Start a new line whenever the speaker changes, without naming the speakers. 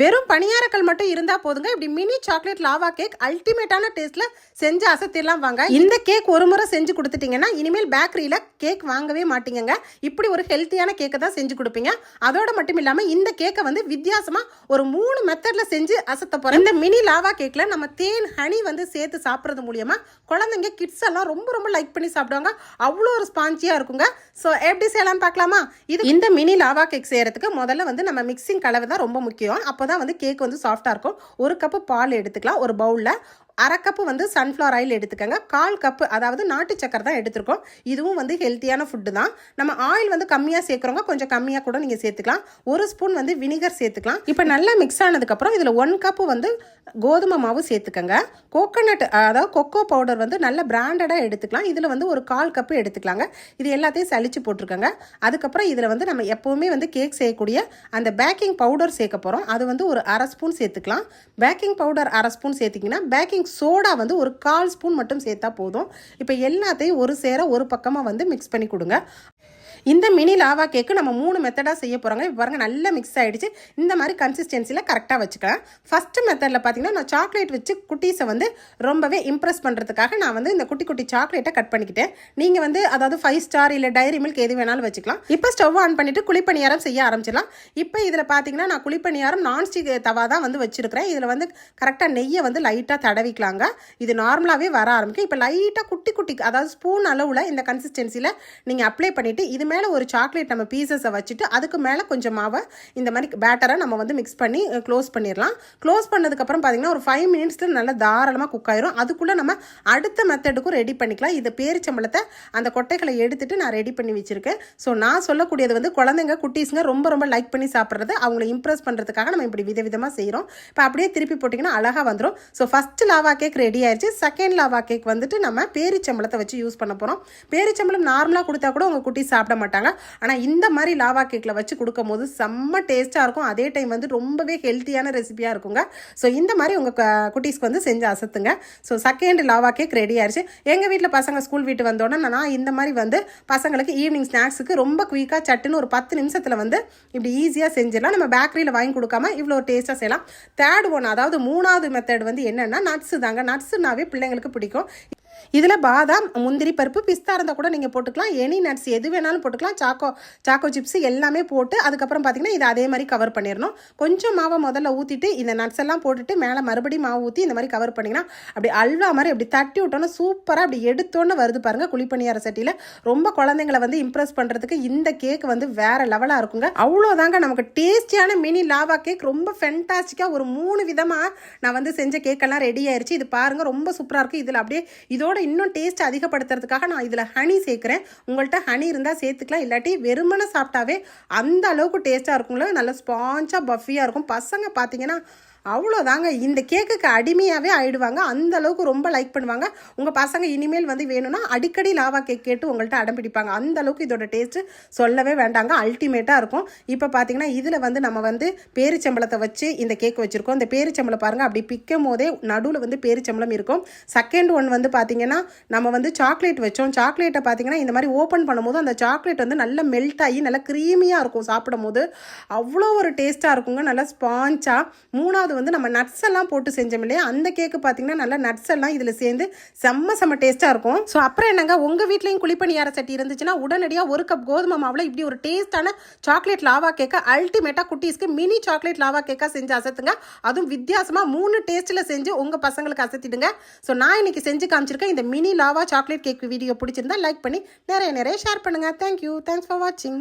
வெறும் பணியாரக்கல் மட்டும் இருந்தா போதுங்க. இப்படி மினி சாக்லேட் லாவா கேக் அல்டிமேட்டான டேஸ்ட்ல செஞ்சு அசத்திடலாம் வாங்க. இந்த கேக் ஒரு முறை செஞ்சு கொடுத்துட்டீங்கன்னா இனிமேல் பேக்கரியில கேக் வாங்கவே மாட்டீங்க இப்படி ஒரு ஹெல்த்தியான கேக்கை தான் செஞ்சு கொடுப்பீங்க. அதோட மட்டும் இல்லாம இந்த கேக்கை வந்து வித்தியாசமா ஒரு மூணு மெத்தட்ல செஞ்சு அசத்த போறோம் இந்த மினி லாவா கேக்ல நம்ம தேன் ஹனி வந்து சேர்த்து சாப்பிட்றது மூலியமா குழந்தைங்க கிட்ஸ் எல்லாம் ரொம்ப ரொம்ப லைக் பண்ணி சாப்பிடுவாங்க. அவ்வளோ ஒரு ஸ்பாஞ்சியா இருக்குங்க. ஸோ எப்படி செய்யலாம்னு பார்க்கலாமா? இது இந்த மினி லாவா கேக் செய்யறதுக்கு முதல்ல வந்து நம்ம மிக்சிங் கலவை தான் ரொம்ப முக்கியம். அப்போ அப்போ தான் வந்து கேக் வந்து சாஃப்டாக இருக்கும். ஒரு கப்பு பால் எடுத்துக்கலாம். ஒரு பவுலில் அரை கப்பு வந்து சன்ஃப்ளவர் ஆயில் எடுத்துக்கோங்க. கால் கப்பு அதாவது நாட்டு சக்கரை தான் எடுத்துருக்கோம். இதுவும் வந்து ஹெல்த்தியான ஃபுட்டு தான். நம்ம ஆயில் வந்து கம்மியாக சேர்க்குறவங்க கொஞ்சம் கம்மியாக கூட நீங்கள் சேர்த்துக்கலாம். ஒரு ஸ்பூன் வந்து வினிகர் சேர்த்துக்கலாம். இப்போ நல்லா மிக்ஸ் ஆனதுக்கப்புறம் இதில் ஒன் கப்பு வந்து கோதுமை மாவு சேர்த்துக்கோங்க. கோகோனட் அதாவது கொக்கோ பவுடர் வந்து நல்ல பிராண்டடாக எடுத்துக்கலாம். இதில் வந்து ஒரு கால் கப்பு எடுத்துக்கலாங்க. இது எல்லாத்தையும் சளிச்சு போட்டிருக்கோங்க. அதுக்கப்புறம் இதில் வந்து நம்ம எப்போவுமே வந்து கேக் செய்யக்கூடிய அந்த பேக்கிங் பவுடர் சேர்க்க போகிறோம் அது வந்து ஒரு அரை ஸ்பூன் சேர்த்துக்கலாம். பேக்கிங் பவுடர் அரை ஸ்பூன் சேர்த்திங்கன்னா பேக்கிங் சோடா வந்து ஒரு கால் ஸ்பூன் மட்டும் சேர்த்தா போதும். இப்போ எல்லாத்தையும் ஒரு சேர ஒரு பக்கமாக வந்து மிக்ஸ் பண்ணி கொடுங்க. இந்த மினி லாவா கேக்கு நம்ம மூணு மெத்தடாக செய்ய போகிறாங்க இப்போ பாருங்கள் நல்லா மிக்ஸ் ஆகிடுச்சு இந்த மாதிரி கன்சிஸ்டன்சியில் கரெக்டாக வச்சுக்கலாம். ஃபஸ்ட்டு மெத்தடில் பார்த்தீங்கன்னா நான் சாக்லேட் வச்சு குட்டீஸை வந்து ரொம்பவே இம்ப்ரெஸ் பண்ணுறதுக்காக நான் வந்து இந்த குட்டி குட்டி சாக்லேட்டை கட் பண்ணிக்கிட்டேன். நீங்கள் வந்து அதாவது ஃபைவ் ஸ்டார் இல்லை டைரி மில்க் எது வேணாலும் வச்சுக்கலாம். இப்போ ஸ்டவ் ஆன் பண்ணிவிட்டு குழிப்பணியாரம் செய்ய ஆரம்பிச்சிடலாம். இப்போ இதில் பார்த்தீங்கன்னா நான் குழிப்பணியாரம் நான்ஸ்டிக் தவா தான் வந்து வச்சுருக்கிறேன். இதில் வந்து கரெக்டாக நெய்யை வந்து லைட்டாக தடவிக்கலாங்க. இது நார்மலாகவே வர ஆரம்பிக்கும். இப்போ லைட்டாக குட்டி குட்டி அதாவது ஸ்பூன் அளவில் இந்த கன்சிஸ்டன்சியில் நீங்கள் அப்ளை பண்ணிவிட்டு இது மேலே ஒரு சாக்லேட் நம்ம பீசஸை வச்சுட்டு அதுக்கு மேலே கொஞ்சம் மாவை இந்த மாதிரி பேட்டரை நம்ம வந்து மிக்ஸ் பண்ணி க்ளோஸ் பண்ணிடலாம். க்ளோஸ் பண்ணதுக்கப்புறம் பார்த்தீங்கன்னா ஒரு ஃபைவ் மினிட்ஸில் நல்லா தாராளமாக குக் ஆயிரும். அதுக்குள்ளே நம்ம அடுத்த மெத்தடுக்கும் ரெடி பண்ணிக்கலாம். இது பேரிச்சம்பளத்தை அந்த கொட்டைகளை எடுத்துட்டு நான் ரெடி பண்ணி வச்சுருக்கேன். ஸோ நான் சொல்லக்கூடியது வந்து குழந்தைங்க குட்டீஸுங்க ரொம்ப ரொம்ப லைக் பண்ணி சாப்பிட்றது அவங்கள இம்ப்ரெஸ் பண்ணுறதுக்காக நம்ம இப்படி விதவிதமாக செய்கிறோம் இப்போ அப்படியே திருப்பி போட்டிங்கன்னா அழகாக வந்துடும் so first lava cake ready ஆயிடுச்சு செகண்ட் லாவா கேக் வந்துட்டு நம்ம பேரிச்சம்பளத்தை வச்சு யூஸ் பண்ண போகிறோம் பேரிச்சம்பளம் நார்மலாக கொடுத்தா கூட உங்கள் குட்டி சாப்பிட மாட்டாங்க. ஆனால் இந்த மாதிரி லாவா கேக்கில் வச்சு கொடுக்கும் போது செம்ம டேஸ்ட்டாக இருக்கும். அதே டைம் வந்து ரொம்பவே ஹெல்த்தியான ரெசிபியாக இருக்குங்க. ஸோ இந்த மாதிரி உங்கள் குட்டீஸ்க்கு வந்து செஞ்சு அசத்துங்க. So second lava cake ready ஆயிடுச்சு எங்கள் வீட்டில் பசங்க ஸ்கூல் வீட்டு வந்தோடனே நான் இந்த மாதிரி வந்து பசங்களுக்கு ஈவினிங் ஸ்நாக்ஸுக்கு ரொம்ப குயிக்காக சட்டுன்னு ஒரு பத்து நிமிஷத்தில் வந்து இப்படி ஈஸியாக செஞ்சிடலாம். நம்ம பேக்கரியில் வாங்கி கொடுக்காம இவ்வளோ டேஸ்ட்டாக செய்யலாம். தேர்ட் ஒன் அதாவது மூணாவது மெத்தட் வந்து என்னென்னா நட்ஸு தாங்க. நட்ஸுனாவே பிள்ளைங்களுக்கு பிடிக்கும். இதில் பாதாம் முந்திரி பருப்பு பிஸ்தா இருந்தால் கூட நீங்கள் போட்டுக்கலாம். எனி நட்ஸ் எது வேணாலும் போட்டுக்கலாம். சாக்கோ சாக்கோ சிப்ஸ் எல்லாமே போட்டு அதுக்கப்புறம் பார்த்தீங்கன்னா இதை அதே மாதிரி கவர் பண்ணிடணும். கொஞ்சம் மாவை முதல்ல ஊற்றிட்டு இந்த நட்ஸ் எல்லாம் போட்டுட்டு மேலே மறுபடியும் மாவு ஊற்றி இந்த மாதிரி கவர் பண்ணிங்கன்னா அப்படி அல்வா மாதிரி அப்படி தட்டி விட்டோன்னா சூப்பராக அப்படி எடுத்தோன்னு வருது பாருங்கள் குழிப்பணியார சட்டியில். ரொம்ப குழந்தைங்களை வந்து இம்ப்ரெஸ் பண்ணுறதுக்கு இந்த கேக் வந்து வேறு லெவலாக இருக்குங்க. அவ்வளோதாங்க நமக்கு டேஸ்டியான மினி லாவா கேக் ரொம்ப ஃபென்டாஸ்டிக்காக ஒரு மூணு விதமாக நான் வந்து செஞ்ச கேக்கெல்லாம் ரெடி ஆயிடுச்சு இது பாருங்கள் ரொம்ப சூப்பராக இருக்குது இதில் அப்படியே இதோட இன்னும் டேஸ்ட் அதிகப்படுத்துறதுக்காக நான் இதில் ஹனி சேர்க்குறேன். உங்கள்கிட்ட ஹனி இருந்தால் சேர்த்துக்கலாம். இல்லாட்டி வெறுமனை சாப்பிட்டாவே அந்த அளவுக்கு டேஸ்ட்டாக இருக்குங்களா நல்லா ஸ்பாஞ்சாக பஃபியாக இருக்கும். பசங்க பார்த்தீங்கன்னா அவ்வளோதாங்க இந்த கேக்குக்கு அடிமையாகவே ஆயிடுவாங்க. அந்த அளவுக்கு ரொம்ப லைக் பண்ணுவாங்க. உங்கள் பசங்க இனிமேல் வந்து வேணும்னா அடிக்கடி லாவா கேக் கேட்டு உங்கள்கிட்ட அடம் பிடிப்பாங்க. அந்த அளவுக்கு இதோட டேஸ்ட்டு சொல்லவே வேண்டாங்க. அல்டிமேட்டாக இருக்கும். இப்போ பார்த்தீங்கன்னா இதில் வந்து நம்ம வந்து பேரிச்சம்பளத்தை வச்சு இந்த கேக் வச்சுருக்கோம். இந்த பேரிச்சம்பளம் பாருங்கள் அப்படி பிக்கும் போதே நடுவில் வந்து பேரிச்சம்பளம் இருக்கும். செகண்ட் ஒன் வந்து பார்த்தீங்கன்னா நம்ம வந்து சாக்லேட் வச்சோம். சாக்லேட்டை பார்த்தீங்கன்னா இந்த மாதிரி ஓப்பன் பண்ணும்போது அந்த சாக்லேட் வந்து நல்லா மெல்ட் ஆகி நல்லா க்ரீமியாக இருக்கும் சாப்பிடும் போது அவ்வளோ ஒரு டேஸ்ட்டாக இருக்குங்க. நல்லா ஸ்பாஞ்சாக மூணாவது ரெண்டாவது வந்து நம்ம நட்ஸ் எல்லாம் போட்டு செஞ்சோம் இல்லையா? அந்த கேக்கு பார்த்தீங்கன்னா நல்லா நட்ஸ் எல்லாம் இதில் சேர்ந்து செம்ம செம்ம டேஸ்ட்டாக இருக்கும். ஸோ அப்புறம் என்னங்க? உங்கள் வீட்லேயும் குழிப்பணியார சட்டி இருந்துச்சுன்னா உடனடியாக ஒரு கப் கோதுமை மாவில் இப்படி ஒரு டேஸ்ட்டான சாக்லேட் லாவா கேக்கை அல்டிமேட்டாக குட்டீஸ்க்கு மினி சாக்லேட் லாவா கேக்காக செஞ்சு அசத்துங்க. அதுவும் வித்தியாசமாக மூணு டேஸ்ட்டில் செஞ்சு உங்கள் பசங்களுக்கு அசத்திடுங்க. ஸோ நான் இன்னைக்கு செஞ்சு காமிச்சிருக்கேன். இந்த mini lava chocolate cake video பிடிச்சிருந்தா லைக் பண்ணி நிறைய நிறைய ஷேர் பண்ணுங்கள் தேங்க்யூ தேங்க்ஸ் ஃபார் வாட்சிங்